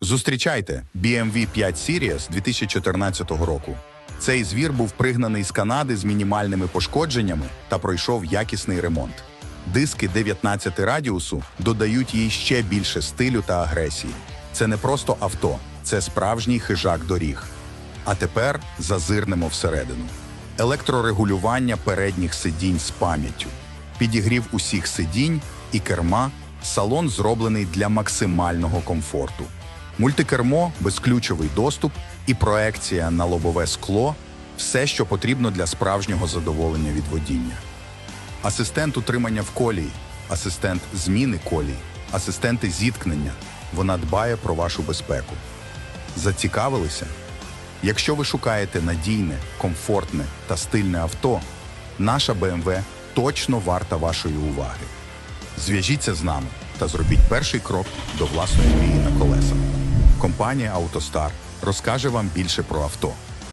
Зустрічайте BMW 5 Series 2014 року. Цей звір був пригнаний з Канади з мінімальними пошкодженнями та пройшов якісний ремонт. Диски 19 радіусу додають їй ще більше стилю та агресії. Це не просто авто, це справжній хижак доріг. А тепер зазирнемо всередину. Електрорегулювання передніх сидінь з пам'яттю, підігрів усіх сидінь і керма. Салон зроблений для максимального комфорту. Мультикермо, безключовий доступ і проекція на лобове скло все, що потрібно для справжнього задоволення від водіння. Асистент утримання в колії, асистент зміни колії, асистенти зіткнення. Вона дбає про вашу безпеку. Зацікавилися? Якщо ви шукаєте надійне, комфортне та стильне авто, наша BMW точно варта вашої уваги. Зв'яжіться з нами та зробіть перший крок до власної мрії на колесах. Компанія «АвтоСтар» розкаже вам більше про авто.